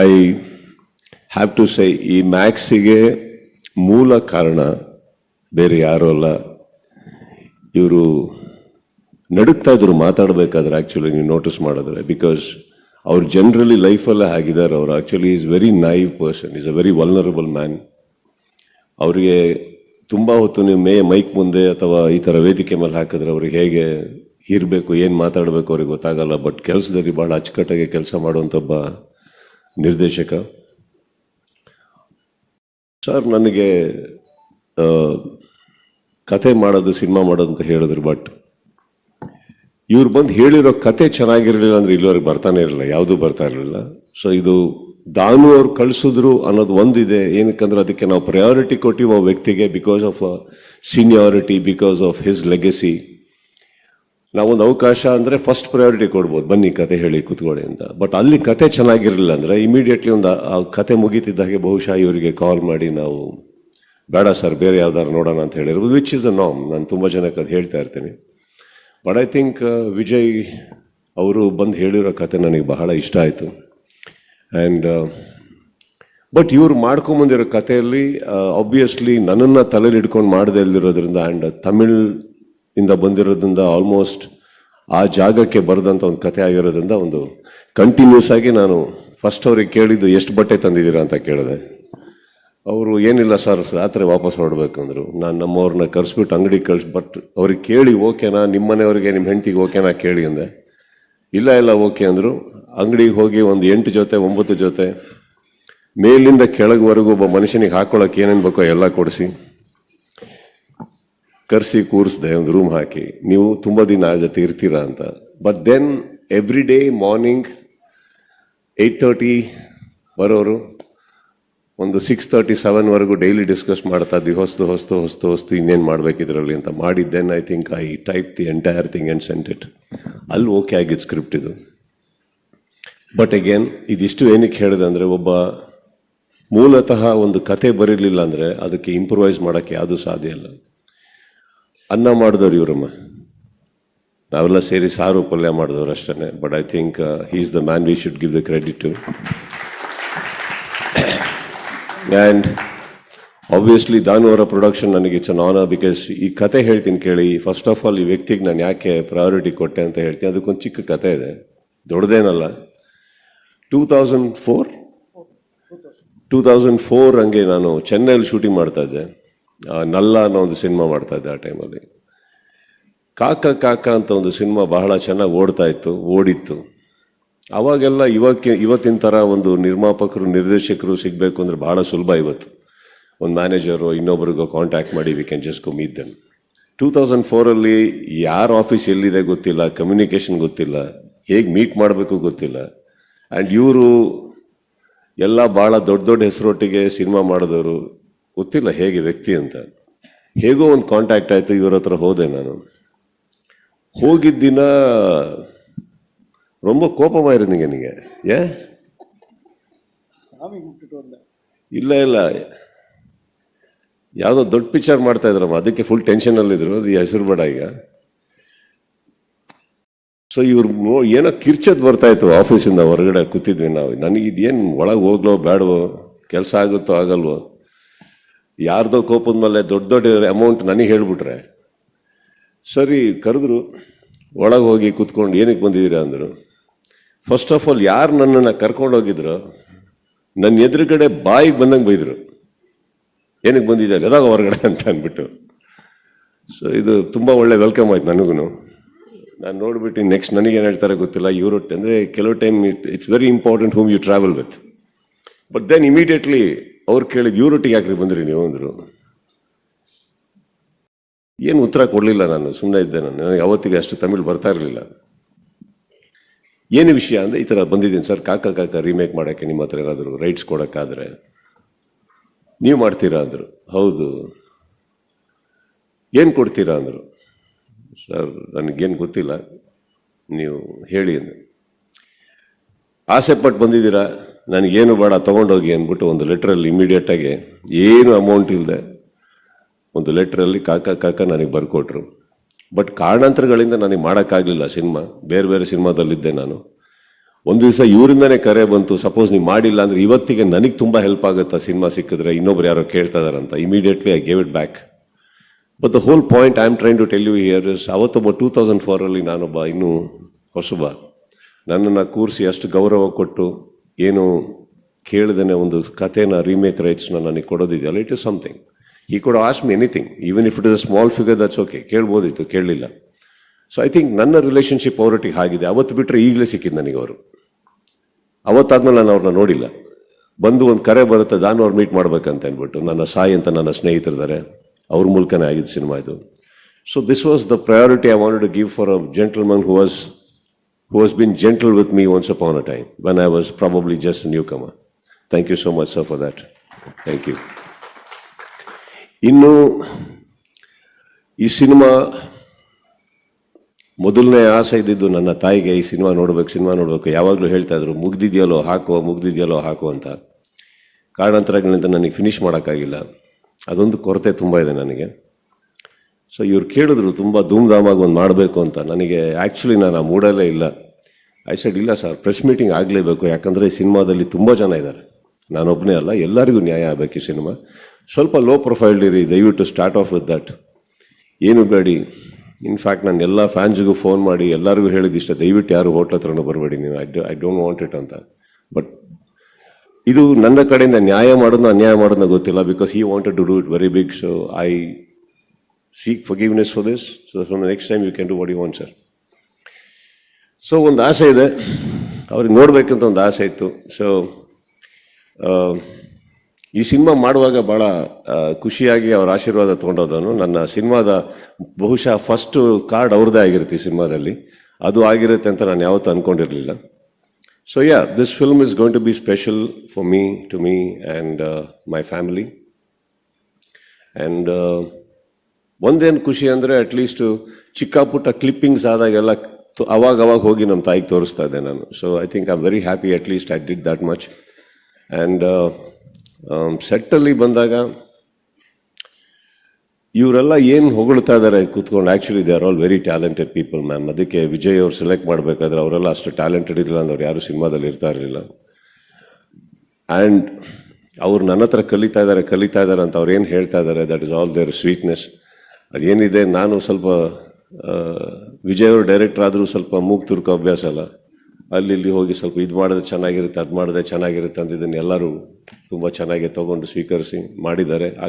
I have to say ಈ ಮ್ಯಾಕ್ಸಿಗೆ ಮೂಲ ಕಾರಣ ಬೇರೆ ಯಾರೂ ಅಲ್ಲ. ಇವರು ನಡುಕ್ತಾ ಇದ್ರು, ಮಾತಾಡಬೇಕಾದ್ರೆ ಆ್ಯಕ್ಚುಲಿ ನೀವು ನೋಟಿಸ್ ಮಾಡಿದ್ರೆ ಬಿಕಾಸ್ ಅವ್ರು ಜನರಲಿ ಲೈಫಲ್ಲೇ ಆಗಿದ್ದಾರೆ. ಅವರು actually is very naive person is a very vulnerable man ಅವರಿಗೆ ತುಂಬ ಹೊತ್ತು ನೀವು ಮೇ, ಮೈಕ್ ಮುಂದೆ ಅಥವಾ ಈ ಥರ ವೇದಿಕೆ ಮೇಲೆ ಹಾಕಿದ್ರೆ ಅವ್ರಿಗೆ ಹೇಗೆ ಇರಬೇಕು ಏನು ಮಾತಾಡಬೇಕು ಅವ್ರಿಗೆ ಗೊತ್ತಾಗಲ್ಲ. ಬಟ್ ಕೆಲಸದಲ್ಲಿ ಭಾಳ ಅಚ್ಚುಕಟ್ಟಾಗಿ ಕೆಲಸ ಮಾಡುವಂಥ ಒಬ್ಬ ನಿರ್ದೇಶಕ? ಸರ್, ನನಗೆ ಕತೆ ಮಾಡೋದು, ಸಿನಿಮಾ ಮಾಡೋದು ಅಂತ ಹೇಳಿದ್ರು ಬಟ್ ಇವ್ರು ಬಂದು ಹೇಳಿರೋ ಕತೆ ಚೆನ್ನಾಗಿರಲಿಲ್ಲ ಅಂದ್ರೆ ಇಲ್ಲಿವರೆಗೆ ಬರ್ತಾನೆ ಇರಲಿಲ್ಲ, ಯಾವುದೂ ಬರ್ತಾ ಇರಲಿಲ್ಲ. ಸೊ ಇದು ದಾನು ಅವ್ರು ಕಳಿಸಿದ್ರು ಅನ್ನೋದು ಒಂದಿದೆ. ಏನಕ್ಕಂದ್ರೆ ಅದಕ್ಕೆ ನಾವು ಪ್ರಯಾರಿಟಿ ಕೊಟ್ಟಿವಿ ವ್ಯಕ್ತಿಗೆ because of seniority because of his legacy ನಾವೊಂದು ಅವಕಾಶ ಅಂದರೆ ಫಸ್ಟ್ ಪ್ರಯಾರಿಟಿ ಕೊಡ್ಬೋದು. ಬನ್ನಿ ಕತೆ ಹೇಳಿ, ಕೂತ್ಕೊಳ್ಳಿ ಅಂತ. ಬಟ್ ಅಲ್ಲಿ ಕತೆ ಚೆನ್ನಾಗಿರಲಿಲ್ಲ ಅಂದರೆ ಇಮಿಡಿಯೇಟ್ಲಿ ಒಂದು, ಆ- ಕತೆ ಮುಗೀತಿದ್ದ ಹಾಗೆ ಬಹುಶಃ ಇವರಿಗೆ ಕಾಲ್ ಮಾಡಿ ನಾವು, ಬೇಡ ಸರ್ ಬೇರೆ ಯಾವ್ದಾರು ನೋಡೋಣ ಅಂತ ಹೇಳಿರ್ಬೋದು ವಿಚ್ ಇಸ್ ಅ ನಾಮ್ ನಾನು ತುಂಬ ಜನಕ್ಕೆ ಅದು ಹೇಳ್ತಾ ಇರ್ತೀನಿ. ಬಟ್ ಐ ಥಿಂಕ್ ವಿಜಯ್ ಅವರು ಬಂದು ಹೇಳಿರೋ ಕತೆ ನನಗೆ ಬಹಳ ಇಷ್ಟ ಆಯಿತು. ಆ್ಯಂಡ್ ಬಟ್ ಇವರು ಮಾಡ್ಕೊಂಬಂದಿರೋ ಕಥೆಯಲ್ಲಿ ಆಬ್ವಿಯಸ್ಲಿ ನನ್ನನ್ನು ತಲೆಯಲ್ಲಿ ಇಟ್ಕೊಂಡು ಮಾಡದೇ ಇಲ್ದಿರೋದ್ರಿಂದ ಆ್ಯಂಡ್ ತಮಿಳ್ ಇಂದ ಬಂದಿರೋದ್ರಿಂದ ಆಲ್ಮೋಸ್ಟ್ ಆ ಜಾಗಕ್ಕೆ ಬರೆದಂಥ ಒಂದು ಕತೆ ಆಗಿರೋದ್ರಿಂದ ಒಂದು ಕಂಟಿನ್ಯೂಸ್ ಆಗಿ ನಾನು ಫಸ್ಟ್ ಅವ್ರಿಗೆ ಕೇಳಿದ್ದು ಎಷ್ಟು ಬಟ್ಟೆ ತಂದಿದ್ದೀರಾ ಅಂತ ಕೇಳಿದೆ. ಅವರು, ಏನಿಲ್ಲ ಸರ್ ರಾತ್ರಿ ವಾಪಸ್ ಅಂದರು. ನಾನು ನಮ್ಮವ್ರನ್ನ ಕರೆಸ್ಬಿಟ್ಟು ಅಂಗಡಿಗೆ ಕಳ್ಸಿ ಬಟ್ ಅವ್ರಿಗೆ ಕೇಳಿ ಓಕೆನಾ ನಿಮ್ಮ ಮನೆಯವ್ರಿಗೆ, ನಿಮ್ಮ ಹೆಂಡತಿಗೆ ಓಕೆನಾ ಕೇಳಿ ಅಂದೆ. ಇಲ್ಲ ಇಲ್ಲ ಓಕೆ ಅಂದರು. ಅಂಗಡಿಗೆ ಹೋಗಿ ಒಂದು ಎಂಟು ಜೊತೆ, ಒಂಬತ್ತು ಜೊತೆ, ಮೇಲಿಂದ ಕೆಳಗೆವರೆಗೂ ಒಬ್ಬ ಮನುಷ್ಯನಿಗೆ ಹಾಕೊಳ್ಳೋಕೆ ಏನೇನು ಬೇಕೋ ಎಲ್ಲ ಕೊಡಿಸಿ. ಕರೆಸಿ ಕೂರಿಸ್ದೆ, ಒಂದು ರೂಮ್ ಹಾಕಿ. ನೀವು ತುಂಬ ದಿನ ಜೊತೆ ಇರ್ತೀರಾ ಅಂತ. But then every day morning eight thirty ಬರೋರು, ಒಂದು ಸಿಕ್ಸ್ ತರ್ಟಿ ಸೆವೆನ್ವರೆಗೂ ಡೈಲಿ ಡಿಸ್ಕಸ್ ಮಾಡ್ತಾ ಇದ್ವಿ. ಹೊಸ್ತು ಹೊಸ್ತು ಹೊಸ್ತು ಹೊಸ್ತು ಇನ್ನೇನು ಮಾಡ್ಬೇಕು ಇದರಲ್ಲಿ ಅಂತ. ಮಾಡಿದ್ದೆನ್ I think I type the entire thing and sent it ಅಲ್ಲಿ ಓಕೆ ಆಗಿದ್ದು ಸ್ಕ್ರಿಪ್ಟ್ ಇದು. ಬಟ್ ಅಗೇನ್ ಇದಿಷ್ಟು ಏನಕ್ಕೆ ಹೇಳಿದೆ ಅಂದರೆ, ಒಬ್ಬ ಮೂಲತಃ ಒಂದು ಕತೆ ಬರೀಲಿಲ್ಲ ಅಂದರೆ, ಅದಕ್ಕೆ ಇಂಪ್ರೂವೈಸ್ ಮಾಡೋಕ್ಕೆ ಯಾವುದೂ ಸಾಧ್ಯ ಇಲ್ಲ. ಅನ್ನ ಮಾಡಿದವ್ರು ಇವರಮ್ಮ. ನಾವೆಲ್ಲ ಸೇರಿ ಸಾರು ಪಲ್ಯ ಮಾಡಿದವ್ರು ಅಷ್ಟೇ but I think he is the man we should give the credit to and obviously ದಾನು ಅವರ ಪ್ರೊಡಕ್ಷನ್ ನನಗೆ ಇಟ್ಸ್ ಅನ್ ಆನರ್ ಬಿಕಾಸ್ ಈ ಕತೆ ಹೇಳ್ತೀನಿ ಕೇಳಿ ಫಸ್ಟ್ ಆಫ್ ಆಲ್ ಈ ವ್ಯಕ್ತಿಗೆ ನಾನು ಯಾಕೆ ಪ್ರಯಾರಿಟಿ ಕೊಟ್ಟೆ ಅಂತ ಹೇಳ್ತೀನಿ ಅದಕ್ಕೊಂದು ಚಿಕ್ಕ ಕತೆ ಇದೆ. ದೊಡ್ಡದೇನಲ್ಲ. Two thousand four two thousand four ಹಂಗೆ ನಾನು ಚೆನ್ನೈಲಿ ಶೂಟಿಂಗ್ ಮಾಡ್ತಾ ಇದ್ದೆ. ನಲ್ಲ ಅನ್ನೋ ಒಂದು ಸಿನಿಮಾ ಮಾಡ್ತಾ ಇದ್ದೆ ಆ ಟೈಮಲ್ಲಿ. ಕಾಕ ಕಾಕ ಅಂತ ಒಂದು ಸಿನಿಮಾ ಬಹಳ ಚೆನ್ನಾಗಿ ಓಡ್ತಾ ಇತ್ತು, ಓಡಿತ್ತು. ಅವಾಗೆಲ್ಲ ಇವಕ್ಕೆ, ಇವತ್ತಿನ ಥರ ಒಂದು ನಿರ್ಮಾಪಕರು, ನಿರ್ದೇಶಕರು ಸಿಗಬೇಕು ಅಂದರೆ ಬಹಳ ಸುಲಭ ಇವತ್ತು. ಒಂದು ಮ್ಯಾನೇಜರು, ಇನ್ನೊಬ್ರಿಗೋ ಕಾಂಟ್ಯಾಕ್ಟ್ ಮಾಡಿ we can just go meet them two thousand ಫೋರಲ್ಲಿ ಯಾರ ಆಫೀಸ್ ಎಲ್ಲಿದೆ ಗೊತ್ತಿಲ್ಲ ಕಮ್ಯುನಿಕೇಷನ್ ಗೊತ್ತಿಲ್ಲ, ಹೇಗೆ ಮೀಟ್ ಮಾಡಬೇಕು ಗೊತ್ತಿಲ್ಲ. ಆ್ಯಂಡ್ ಇವರು ಎಲ್ಲ ಭಾಳ ದೊಡ್ಡ ದೊಡ್ಡ ಹೆಸರೊಟ್ಟಿಗೆ ಸಿನಿಮಾ ಮಾಡಿದವರು. ಗೊತ್ತಿಲ್ಲ ಹೇಗೆ ವ್ಯಕ್ತಿ ಅಂತ ಹೇಗೋ ಒಂದು ಕಾಂಟ್ಯಾಕ್ಟ್ ಆಯಿತು ಇವ್ರ ಹತ್ರ ಹೋದೆ ನಾನು ಹೋಗಿದ್ದ ದಿನ ரொம்ப கோபமா இருந்தீங்க நீங்க ஏன் சாமி கும்பிட்டுட்டு வந்தேன் ಇಲ್ಲ ಇಲ್ಲ ಯಾವುದೋ ದೊಡ್ಡ ಪಿಕ್ಚರ್ ಮಾಡ್ತಾ ಇದ್ರಮ್ಮ ಅದಕ್ಕೆ ಫುಲ್ ಟೆನ್ಷನ್ ಅಲ್ಲಿ ಇದ್ರು ಅದು ಹೆಸರು ಬೇಡ ಈಗ ಸೊ ಇವ್ರು ನೋ- ಏನೋ ಕಿರ್ಚದ್ ಬರ್ತಾ ಇತ್ತು ಆಫೀಸಿಂದ ಹೊರಗಡೆ ಕೂತಿದ್ವಿ ನಾವು ನನಗೆ ಇದೇನು ಒಳಗೆ ಹೋಗ್ಲೋ ಬೇಡವೋ ಕೆಲಸ ಆಗುತ್ತೋ ಆಗಲ್ವೋ ಯಾರ್ದೋ ಕೋಪದ ಮೇಲೆ ದೊಡ್ಡ ದೊಡ್ಡ ಅಮೌಂಟ್ ನನಗೆ ಹೇಳ್ಬಿಟ್ರೆ, ಸರಿ, ಕರೆದ್ರು, ಒಳಗೆ ಹೋಗಿ ಕೂತ್ಕೊಂಡು ಏನಕ್ಕೆ ಬಂದಿದ್ದೀರಾ ಅಂದರು ಫಸ್ಟ್ ಆಫ್ ಆಲ್ ಯಾರು ನನ್ನನ್ನು ಕರ್ಕೊಂಡು ಹೋಗಿದ್ರು ನನ್ನ ಎದುರುಗಡೆ ಬಾಯಿಗೆ ಬಂದಂಗೆ ಬೈದರು. ಏನಕ್ಕೆ ಬಂದಿದ್ದಾರೆ ಅದಾಗ ಹೊರಗಡೆ? ಅಂತ ಅಂದ್ಬಿಟ್ಟು. ಸೊ ಇದು ತುಂಬ ಒಳ್ಳೆ ವೆಲ್ಕಮ್ ಆಯ್ತು ನನಗೂ ನಾನು ನೋಡ್ಬಿಟ್ಟು ನೆಕ್ಸ್ಟ್ ನನಗೇನು ಹೇಳ್ತಾರೆ ಗೊತ್ತಿಲ್ಲ, ಇವರು ಅಂದರೆ ಕೆಲವು time it it's very important whom you travel with but then immediately ಅವ್ರು ಕೇಳಿದ ಇವ್ರೊಟ್ಟಿಗೆ ಯಾಕ್ರಿ ಬಂದ್ರಿ ನೀವು ಅಂದರು. ಏನು ಉತ್ತರ ಕೊಡಲಿಲ್ಲ ನಾನು ಸುಮ್ಮನೆ ಇದ್ದೆ ನಾನು. ನನಗೆ ಅವತ್ತಿಗೆ ಅಷ್ಟು ತಮಿಳು ಬರ್ತಾ ಇರಲಿಲ್ಲ. ಏನು ವಿಷಯ ಅಂದರೆ ಈ ಥರ ಬಂದಿದ್ದೀನಿ. ಸರ್, ಕಾಕ ಕಾಕ ರೀಮೇಕ್ ಮಾಡೋಕ್ಕೆ ನಿಮ್ಮ ಹತ್ರ ಏನಾದರೂ ರೈಟ್ಸ್ ಕೊಡೋಕ್ಕಾದ್ರೆ ನೀವು ಮಾಡ್ತೀರಾ ಅಂದರು. ಹೌದು. ಏನು ಕೊಡ್ತೀರಾ ಅಂದರು. ಸರ್, ನನಗೇನು ಗೊತ್ತಿಲ್ಲ. ನೀವು ಹೇಳಿ ಅಂದರೆ ಆಸೆ ಪಟ್ಟು ಬಂದಿದ್ದೀರಾ? ನನಗೇನು ಬೇಡ, ತೊಗೊಂಡೋಗಿ ಅಂದ್ಬಿಟ್ಟು ಒಂದು ಲೆಟ್ರಲ್ಲಿ ಇಮಿಡಿಯೇಟಾಗಿ ಏನು ಅಮೌಂಟ್ ಇಲ್ಲದೆ ಒಂದು ಲೆಟ್ರಲ್ಲಿ ಕಾಕ ಕಾಕ ನನಗೆ ಬರ್ಕೊಟ್ರು. ಬಟ್ ಕಾರಣಾಂತರಗಳಿಂದ ನನಗೆ ಮಾಡೋಕ್ಕಾಗಲಿಲ್ಲ ಸಿನಿಮಾ. ಬೇರೆ ಬೇರೆ ಸಿನಿಮಾದಲ್ಲಿದ್ದೆ ನಾನು. ಒಂದು ದಿವಸ ಇವರಿಂದನೇ ಕರೆ ಬಂತು ಸಪೋಸ್ ನೀವು ಮಾಡಿಲ್ಲ ಅಂದರೆ ಇವತ್ತಿಗೆ ನನಗೆ ತುಂಬ ಹೆಲ್ಪ್ ಆಗುತ್ತಾ ಸಿನಿಮಾ ಸಿಕ್ಕಿದ್ರೆ? ಇನ್ನೊಬ್ರು ಯಾರೋ ಕೇಳ್ತಾ ಇದಾರಂತ immediately I gave it back but the whole point I am trying to tell you here is ಅವತ್ತೊಬ್ಬ two thousand ಫೋರಲ್ಲಿ ನಾನೊಬ್ಬ ಇನ್ನೂ ಹೊಸಬ. ನನ್ನನ್ನು ಕೂರಿಸಿ ಅಷ್ಟು ಗೌರವ ಕೊಟ್ಟು ಏನು ಕೇಳಿದನೆ ಒಂದು ಕಥೆನ ರೀಮೇಕ್ ರೈಟ್ಸ್ನ ನನಗೆ ಕೊಡೋದಿದೆಯಲ್ಲ ಇಟ್ ಇಸ್ ಸಮಥಿಂಗ್ ಈ ಕೂಡ ask me anything even if it is a small figure that's okay ಕೇಳ್ಬೋದಿತ್ತು, ಕೇಳಲಿಲ್ಲ. ಸೊ ಐ ಥಿಂಕ್ ನನ್ನ ರಿಲೇಷನ್ಶಿಪ್ ಅವರೊಟ್ಟಿಗೆ ಆಗಿದೆ ಅವತ್ತು ಬಿಟ್ಟರೆ ಈಗಲೇ ಸಿಕ್ಕಿದ್ದು ನನಗೆ ಅವರು. ಅವತ್ತಾದ್ಮೇಲೆ ನಾನು ಅವ್ರನ್ನ ನೋಡಿಲ್ಲ. ಬಂದು ಒಂದು ಕರೆ ಬರುತ್ತೆ, ನಾನು ಅವ್ರು ಮೀಟ್ ಮಾಡ್ಬೇಕಂತ ಅಂದ್ಬಿಟ್ಟು, ನನ್ನ ಸಾಯಿ ಅಂತ ನನ್ನ ಸ್ನೇಹಿತರಿದ್ದಾರೆ ಅವ್ರ ಮೂಲಕನೇ ಆಗಿದ್ದು ಸಿನಿಮಾ ಇದು. So this was the priority I wanted to give for a gentleman who was who has been gentle with me once upon a time when I was probably just a newcomer. Thank you so much sir for that thank you ಇನ್ನು ಈ cinema ಮೊದಲನೇ ಆಸೆ ಇದ್ದಿದ್ದು ನನ್ನ ತಾಯಿಗೆ, ಈ cinema ನೋಡ್ಬೇಕು, cinema ನೋಡಬೇಕು, ಯಾವಾಗಲೂ ಹೇಳ್ತಾ ಇದ್ರು, ಮುಗ್ದಿದೆಯಲ್ಲೋ, ಹಾಕೋ ಮುಗ್ದಿದೆಯಲ್ಲೋ, ಹಾಕೋ ಅಂತ. ಕಾರಣಾಂತರಗಳಿಂದ ನನಗೆ ಫಿನಿಶ್ ಮಾಡೋಕ್ಕಾಗಿಲ್ಲ. ಅದೊಂದು ಕೊರತೆ ತುಂಬ ಇದೆ ನನಗೆ. ಸೊ ಇವ್ರು ಕೇಳಿದ್ರು, ತುಂಬ ಧೂಮ್ಧಾಮಾಗಿ ಒಂದು ಮಾಡಬೇಕು ಅಂತ. ನನಗೆ ಆ್ಯಕ್ಚುಲಿ ನಾನು ಆ ಮೂಡಲ್ಲೇ ಇಲ್ಲ. ಐ ಸೆಡ್ ಇಲ್ಲ ಸರ್ ಪ್ರೆಸ್ ಮೀಟಿಂಗ್ ಆಗಲೇಬೇಕು. ಯಾಕಂದರೆ ಈ ಸಿನಿಮಾದಲ್ಲಿ ತುಂಬ ಜನ ಇದ್ದಾರೆ. ನಾನೊಬ್ಬನೇ ಅಲ್ಲ, ಎಲ್ಲರಿಗೂ ನ್ಯಾಯ ಆಗಬೇಕು ಈ ಸಿನಿಮಾ. ಸ್ವಲ್ಪ ಲೋ ಪ್ರೊಫೈಲ್ ಇರಿ, ದಯವಿಟ್ಟು ಸ್ಟಾರ್ಟ್ ಆಫ್ ವಿತ್ ದಟ್ ಏನು ಬೇಡಿ. ಇನ್ಫ್ಯಾಕ್ಟ್ ನಾನು ಎಲ್ಲ ಫ್ಯಾನ್ಸ್ಗೂ ಫೋನ್ ಮಾಡಿ, ಎಲ್ಲರಿಗೂ ಹೇಳಿದಿಷ್ಟ ದಯವಿಟ್ಟು ಯಾರು ಹೋಟ್ಲ್ ಹತ್ರನೂ ಬರಬೇಡಿ ನೀವು I I don't want it ಅಂತ. ಬಟ್ ಇದು ನನ್ನ ಕಡೆಯಿಂದ ನ್ಯಾಯ ಮಾಡೋದು ಅನ್ಯಾಯ ಮಾಡೋದನ್ನ ಗೊತ್ತಿಲ್ಲ because he wanted to do it very big so I seek forgiveness for this so from the next time you can do what you want sir so ಒಂದು ಆಸೆ ಇದೆ. ಅವ್ರಿಗೆ ನೋಡಬೇಕಂತ ಒಂದು ಆಸೆ ಇತ್ತು. ಸೊ ಈ ಸಿನಿಮಾ ಮಾಡುವಾಗ ಭಾಳ ಖುಷಿಯಾಗಿ ಅವ್ರ ಆಶೀರ್ವಾದ ತೊಗೊಂಡೋದನು. ನನ್ನ ಸಿನಿಮಾದ ಬಹುಶಃ ಫಸ್ಟ್ ಕಾರ್ಡ್ ಅವ್ರದ್ದೇ ಆಗಿರುತ್ತೆ ಈ ಸಿನಿಮಾದಲ್ಲಿ. ಅದು ಆಗಿರುತ್ತೆ ಅಂತ ನಾನು ಯಾವತ್ತೂ ಅನ್ಕೊಂಡಿರಲಿಲ್ಲ. So yeah this film is going to be special for me to me and my family and ಒಂದೇನು ಖುಷಿ ಅಂದರೆ ಅಟ್ಲೀಸ್ಟು ಚಿಕ್ಕ ಪುಟ್ಟ ಕ್ಲಿಪ್ಪಿಂಗ್ಸ್ ಆದಾಗೆಲ್ಲ ಅವಾಗ ಅವಾಗ ಹೋಗಿ ನಮ್ಮ ತಾಯಿಗೆ ತೋರಿಸ್ತಾ ಇದ್ದೆ ನಾನು. So I think I very happy at least I did that much and ಸೆಟ್ಟಲ್ಲಿ ಬಂದಾಗ ಇವರೆಲ್ಲ ಏನು ಹೊಗಳ್ತಾ ಇದ್ದಾರೆ ಕೂತ್ಕೊಂಡು actually they are all very talented people ma'am ಅದಕ್ಕೆ ವಿಜಯ್ ಅವ್ರು ಸೆಲೆಕ್ಟ್ ಮಾಡಬೇಕಾದ್ರೆ ಅವರೆಲ್ಲ ಅಷ್ಟು ಟ್ಯಾಲೆಂಟೆಡ್ ಇರಲಿಲ್ಲ ಅಂದ್ರೆ ಯಾರು ಸಿನಿಮಾದಲ್ಲಿ ಇರ್ತಾ ಇರಲಿಲ್ಲ. ಆ್ಯಂಡ್ ಅವ್ರು ನನ್ನ ಹತ್ರ ಕಲಿತಾ ಇದ್ದಾರೆ ಕಲಿತಾ ಇದ್ದಾರೆ ಅಂತ ಅವ್ರು ಏನು ಹೇಳ್ತಾ ಇದ್ದಾರೆ that is all their sweetness ಅದೇನಿದೆ, ನಾನು ಸ್ವಲ್ಪ ವಿಜಯ್ ಅವರು ಡೈರೆಕ್ಟರ್ ಆದರೂ ಸ್ವಲ್ಪ ಮೂಗ್ ತುರ್ಕೋ ಅಭ್ಯಾಸ ಅಲ್ಲ. ಅಲ್ಲಿ ಇಲ್ಲಿ ಹೋಗಿ ಸ್ವಲ್ಪ ಇದು ಮಾಡಿದ್ರೆ ಚೆನ್ನಾಗಿರುತ್ತೆ, ಅದು ಮಾಡಿದ್ರೆ ಚೆನ್ನಾಗಿರುತ್ತೆ ಅಂತ ಇದನ್ನು ಎಲ್ಲರೂ ತುಂಬ ಚೆನ್ನಾಗಿ ತಗೊಂಡು ಸ್ವೀಕರಿಸಿ ಮಾಡಿದ್ದಾರೆ. ಆ